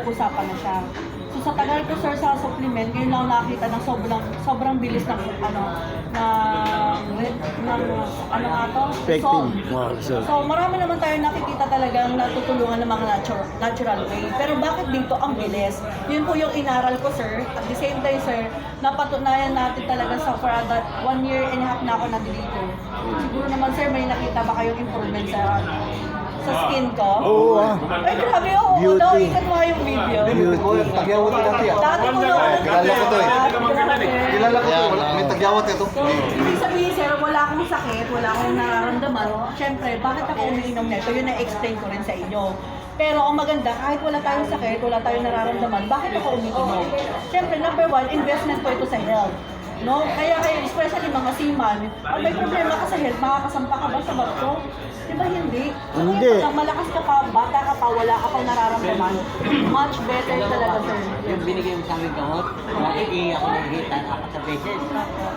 napag-uusapan na siya. So sa tagal ko sir sa supplement, ngayon lang nakita ng sobrang sobrang bilis ng ano na ng ano nga to? Effective. Wow, so, So marami naman tayo nakikita talagang natutulungan ng mga natural, natural way. Pero bakit dito ang bilis? Yun po yung inaral ko sir. At the same time sir, napatunayan natin talaga sa for that one year and a half na ako na dito. Siguro naman sir, may nakita ba kayong improvement sa sa skin ko? Oo ah. Ay grabe oh, Beauty. daw ikat mo nga yung video. Beauty. Tagyawat ko dati ah. Dati ko na Kilala ko to eh. Kilala ko to. Wala- May tagyawat ito. So, ibig sabihin, sir, wala akong sakit, wala akong nararamdaman. Siyempre, bakit ako umiinom nito? Yun na-explain ko rin sa inyo. Pero ang maganda, kahit wala tayong sakit, wala tayong nararamdaman, bakit ako umiinom? Siyempre, number one, investment po ito sa health. No? Kaya kayo, especially mga seaman, pag may problema ka sa health, makakasampa ka ba sa barko? Di ba hindi? Hindi. Kaya pag malakas ka pa, bata ka pa, wala ka pang nararamdaman, much better talaga, sir. Yung binigay mo sa amin gamot, lagi ako nakikita, apat sa beses.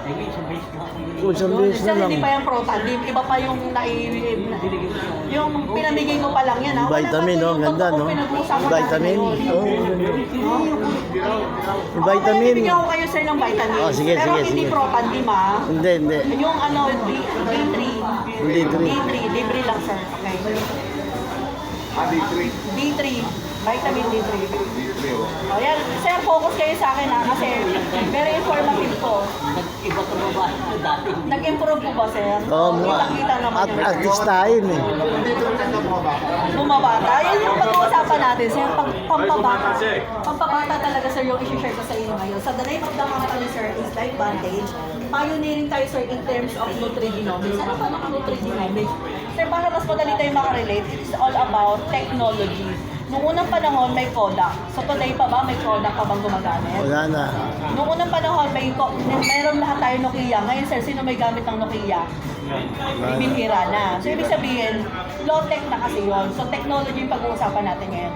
Lagi isang beses na ako isang beses na lang. hindi pa yung protalim, iba pa yung nai... Binigay mo sa amin. Yung pinamigay mo pa lang yan, ha? Wala Vitamin, no? yung Ang ganda, no? Vitamin. Ako, vitamin. may bibigyan ko kayo, sir, ng vitamin. Oh, sige, Pero sige, hindi sige. protandim, ha? Hindi, hindi. Yung ano, D- D3. Hindi, three. D3, libre lang, sir. Okay. Ah, D3. D3. Vitamin D3. D3 oh. O yan, sir, focus kayo sa akin, ha? Kasi very informative po. Nag-iba ka ba dati? Nag-improve po ba, sir? Oo, mga Kita-kita naman at yun. artistahin eh. Dito ang ganda mo ba? Bumabata. Pag-uusapan natin, sir. Pag, pampabata. Pampabata talaga, sir, yung isi-share ko sa inyo ngayon. So, the name of the company, sir, is Life Vantage. Pioneering tayo, sir, in terms of nutrigenomics. Ano ba mga nutrigenomics? Sir, para mas madali tayo makarelate, it is all about technology. Noong unang panahon, may Kodak. So, today pa ba, may Kodak pa bang gumagamit? Wala na. Noong unang panahon, may, ko- meron lahat tayo Nokia. Ngayon, sir, sino may gamit ng Nokia? Bibihira na. So, ibig sabihin, low-tech na kasi yun. So, technology yung pag-uusapan natin ngayon.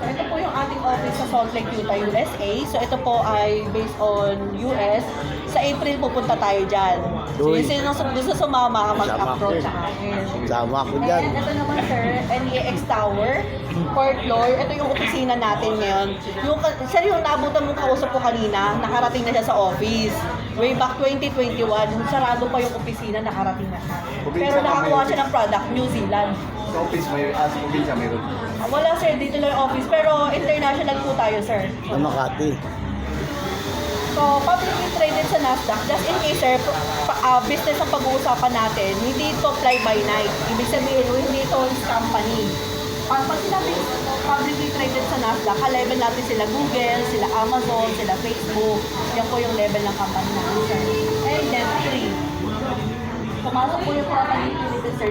Ito po yung ating office sa Salt Lake, Utah, USA. So, ito po ay based on US. Sa April, pupunta tayo dyan. So, Uy. yung sino gusto sumama, mag-approach sa akin. Sama ako dyan. And ito naman sir, NEX Tower, fourth floor. Ito yung opisina natin ngayon. Yung, sir, yung naabutan mong kausap ko kanina, nakarating na siya sa office. Way back 2021, sarado pa yung opisina, nakarating na siya. Pero ka, nakakuha siya ng product, New Zealand. Sa office may ah, sa probinsya mayroon. Ah, Wala sir, dito lang yung office. Pero international po tayo sir. Sa Makati. So, publicly traded sa Nasdaq, just in case, sir, pa- ah, business ang pag-uusapan natin, hindi ito fly by night. Ibig sabihin, hindi ito company. Pag, pag sinabi publicly traded sa Nasdaq, ka-level natin sila Google, sila Amazon, sila Facebook. Yan po yung level ng company natin, sir. And then, three. Pumasok po yung company sir.